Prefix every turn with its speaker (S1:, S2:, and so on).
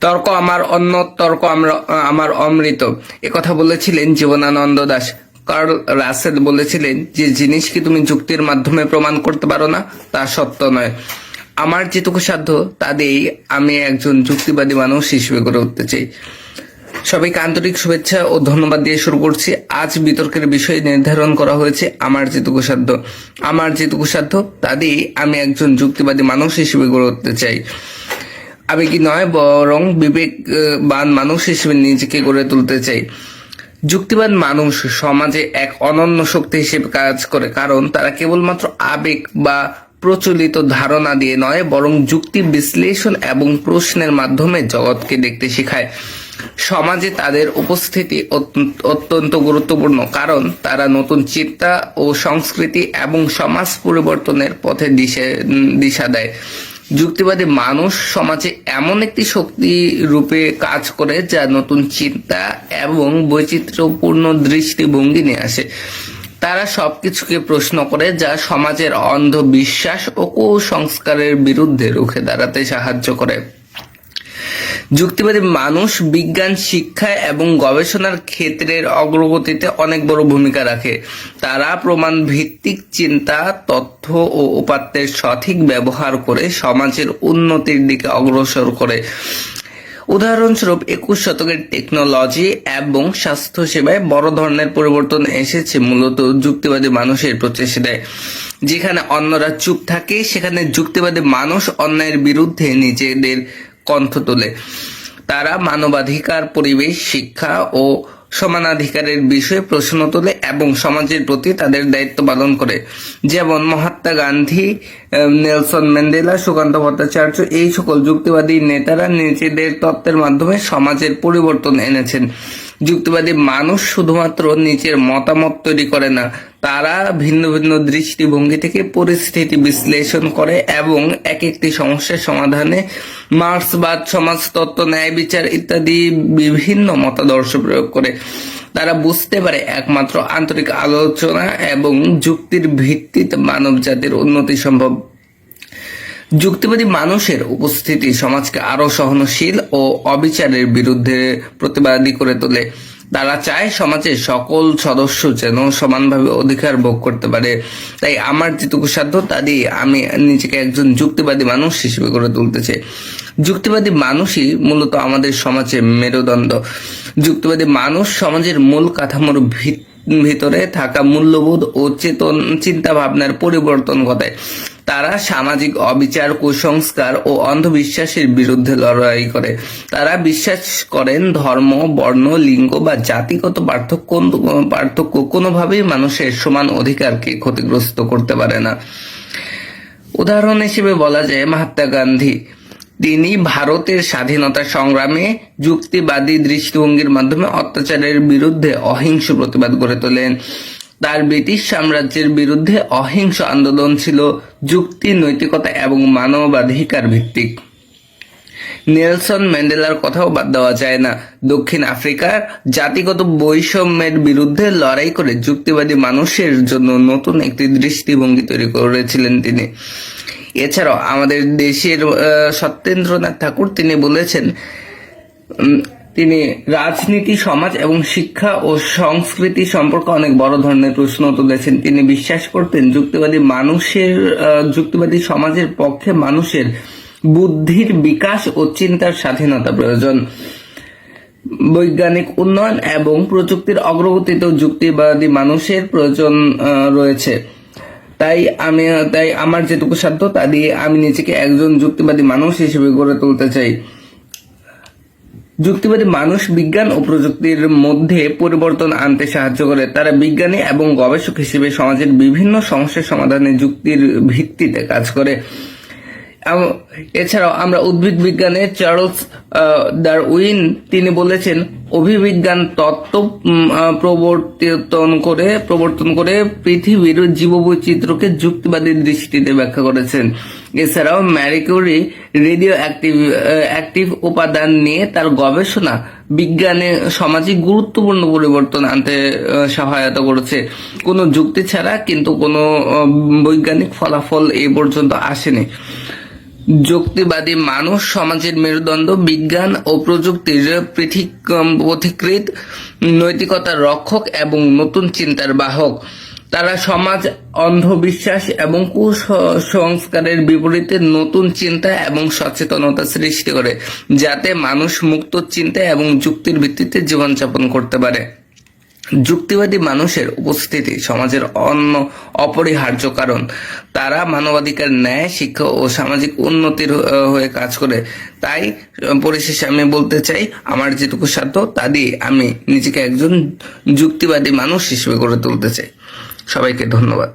S1: তর্ক আমার অন্য তর্ক আমরা- অমৃত। কথা বলেছিলেন জীবনানন্দ দাস। কার্ল রাসেল বলেছিলেন, যে জিনিসকে তুমি যুক্তির মাধ্যমে প্রমাণ করতে পারো না, তা সত্য নয়। আমার যেটুকু সাধ্য, তা দিয়েই আমি একজন যুক্তিবাদী মানুষ হিসেবে গড়ে উঠতে চাই। সবাইকে আন্তরিক শুভেচ্ছা ও ধন্যবাদ দিয়ে শুরু করছি। আজ বিতর্কের বিষয় নির্ধারণ করা হয়েছে আমার যেটুকু সাধ্য। আমার যেটুকু সাধ্য, তা দিয়েই আমি একজন যুক্তিবাদী মানুষ হিসেবে গড়ে উঠতে চাই। কি নয়, বরং বিবেকবান মানুষ হিসেবে নিজেকে গড়ে তুলতে চাই। যুক্তিবান মানুষ সমাজে এক অনন্য শক্তি হিসেবে কাজ করে, কারণ তারা কেবলমাত্র আবেগ বা প্রচলিত ধারণা দিয়ে নয়, বরং যুক্তি বিশ্লেষণ এবং প্রশ্নের মাধ্যমে জগৎকে দেখতে শেখায়। সমাজে তাদের উপস্থিতি অত্যন্ত- গুরুত্বপূর্ণ, কারণ তারা নতুন চিন্তা ও সংস্কৃতি এবং সমাজ পরিবর্তনের পথে দিশা দেয়। যুক্তিবাদী মানুষ সমাজে এমন একটি শক্তি রূপে কাজ করে যা নতুন চিন্তা এবং বৈচিত্র্যপূর্ণ দৃষ্টিভঙ্গি নিয়ে আসে। তারা সবকিছুকে প্রশ্ন করে যা সমাজের অন্ধবিশ্বাস ও কুসংস্কারের বিরুদ্ধে রুখে দাঁড়াতে সাহায্য করে। যুক্তিবাদী মানুষ বিজ্ঞান, শিক্ষা এবং গবেষণার ক্ষেত্রের অগ্রগতিতে অনেক বড় ভূমিকা রাখে। তারা প্রমাণ ভিত্তিক চিন্তা, তথ্য ও উপাত্তের সঠিক ব্যবহার করে সমাজের উন্নতির দিকে অগ্রসর করে। উদাহরণস্বরূপ, একুশ শতকের টেকনোলজি এবং স্বাস্থ্য সেবায় বড় ধরনের পরিবর্তন এসেছে, মূলত যুক্তিবাদী মানুষের প্রচেষ্টায়। যেখানে অন্যরা চুপ থাকে, সেখানে যুক্তিবাদী মানুষ অন্যায়ের বিরুদ্ধে নিজেদের কণ্ঠ তোলে। তারা মানবাধিকার, পরিবেশ, শিক্ষা ও সমানাধিকারের বিষয়ে প্রশ্ন তোলে এবং সমাজের প্রতি তাদের দায়িত্ব পালন করে। যেমন মহাত্মা গান্ধী নেলসন ম্যান্ডেলা, সুকান্ত ভট্টাচার্য এই সকল যুক্তিবাদী নেতারা নিজেদের তত্ত্বের মাধ্যমে সমাজের পরিবর্তন এনেছেন। যুক্তিবাদী মানুষ শুধুমাত্র নিজের মতামত তৈরি করে না, তারা ভিন্ন ভিন্ন দৃষ্টিভঙ্গি থেকে পরিস্থিতি বিশ্লেষণ করে এবং এক একটি সমস্যার সমাধানে মার্ক্সবাদ, সমাজতত্ত্ব, ন্যায় বিচার ইত্যাদি বিভিন্ন মতাদর্শ প্রয়োগ করে। তারা বুঝতে পারে একমাত্র আন্তরিক আলোচনা এবং যুক্তির ভিত্তিতে মানব জাতির উন্নতি সম্ভব। যুক্তিবাদী মানুষের উপস্থিতি সমাজকে আরও সহনশীল ও অবিচারের বিরুদ্ধে প্রতিবাদী করে তোলে। তারা চায় সমাজের সকল সদস্য যেন সমানভাবে অধিকার ভোগ করতে পারে। তাই আমার যেটুকু সাধ্য, তা দিয়ে আমি নিজেকে একজন যুক্তিবাদী মানুষ হিসেবে গড়ে তুলতে চাই। যুক্তিবাদী মানুষই মূলত আমাদের সমাজে মেরুদণ্ড। যুক্তিবাদী মানুষ সমাজের মূল কাঠামোর ভিত, ভিতরে থাকা মূল্যবোধ ও চেতন চিন্তা ভাবনার পরিবর্তন ঘটায়। তারা সামাজিক অবিচার, কুসংস্কার ও অন্ধবিশ্বাসের বিরুদ্ধে লড়াই করে। তারা বিশ্বাস করেন ধর্ম, বর্ণ, লিঙ্গ বা জাতিগত পার্থক্য পার্থক্য কোনোভাবেই মানুষের সমান অধিকারকে ক্ষতিগ্রস্ত করতে পারে না। উদাহরণ হিসেবে বলা যায় মহাত্মা গান্ধী। তিনি ভারতের স্বাধীনতা সংগ্রামে যুক্তিবাদী দৃষ্টিভঙ্গির মাধ্যমে অত্যাচারের বিরুদ্ধে অহিংস প্রতিবাদ গড়ে তোলেন। তার ব্রিটিশ সাম্রাজ্যের বিরুদ্ধে অহিংস আন্দোলন ছিল যুক্তি, নৈতিকতা এবং মানবাধিকার ভিত্তিক। নেলসন ম্যান্ডেলার কথাও বাদ দেওয়া যায় না। দক্ষিণ আফ্রিকার জাতিগত বৈষম্যের বিরুদ্ধে লড়াই করে যুক্তিবাদী মানুষের জন্য নতুন একটি দৃষ্টিভঙ্গি তৈরি করেছিলেন তিনি। এছাড়াও আমাদের দেশের সত্যেন্দ্রনাথ ঠাকুর, তিনি বলেছেন তিনি রাজনীতি, সমাজ এবং শিক্ষা ও সংস্কৃতি সম্পর্কে অনেক বড় ধরনের প্রশ্ন তুলেছেন। তিনি বিশ্বাস করতেন যুক্তিবাদী মানুষের যুক্তিবাদী সমাজের পক্ষে মানুষের বুদ্ধির বিকাশ ও চিন্তার স্বাধীনতা প্রয়োজন। বৈজ্ঞানিক উন্নয়ন এবং প্রযুক্তির অগ্রগতিতেও যুক্তিবাদী মানুষের প্রয়োজন রয়েছে। তাই আমি, তাই আমার যেটুকু সাধ্য তা দিয়ে আমি নিজেকে একজন যুক্তিবাদী মানুষ হিসেবে গড়ে তুলতে চাই। যুক্তিবাদী মানুষ বিজ্ঞান ও প্রযুক্তির মধ্যে পরিবর্তন আনতে সাহায্য করে। তারা বিজ্ঞানী এবং গবেষক হিসেবে সমাজের বিভিন্ন সমস্যার সমাধানে যুক্তির ভিত্তিতে কাজ করে। এছাড়াও আমরা উদ্ভিদ বিজ্ঞানে চার্লস আহ, ডারউইন তিনি বলেছেন অভিবিজ্ঞান তত্ত্ব প্রবর্তন করে প্রবর্তন করে পৃথিবীর জীববৈচিত্র্যকে যুক্তিবাদী দৃষ্টিতে ব্যাখ্যা করেছেন। এছাড়াও ম্যারিকিউরি রেডিও অ্যাক্টিভ অ্যাক্টিভ উপাদান নিয়ে তার গবেষণা বিজ্ঞানে সামাজিক গুরুত্বপূর্ণ পরিবর্তন আনতে সহায়তা করেছে। কোনো যুক্তি ছাড়া কিন্তু কোনো বৈজ্ঞানিক ফলাফল এই পর্যন্ত আসেনি। যুক্তিবাদী মানুষ সমাজের মেরুদণ্ড, বিজ্ঞান ও প্রযুক্তির পৃথিক পথিকৃত নৈতিকতার রক্ষক এবং নতুন চিন্তার বাহক। তারা সমাজ, অন্ধবিশ্বাস এবং কুসংস্কারের বিপরীতে নতুন চিন্তা এবং সচেতনতা সৃষ্টি করে, যাতে মানুষ মুক্ত চিন্তা এবং যুক্তির ভিত্তিতে জীবনযাপন করতে পারে। যুক্তিবাদী মানুষের উপস্থিতি সমাজের অন্য অপরিহার্য কারণ। তারা মানবাধিকার, ন্যায়, শিক্ষা ও সামাজিক উন্নতির হয়ে কাজ করে। তাই, পরিশেষে আমি বলতে চাই, আমার যেটুকু সাধ্য তা দিয়ে আমি নিজেকে একজন যুক্তিবাদী মানুষ হিসেবে গড়ে তুলতে চাই। সবাইকে ধন্যবাদ।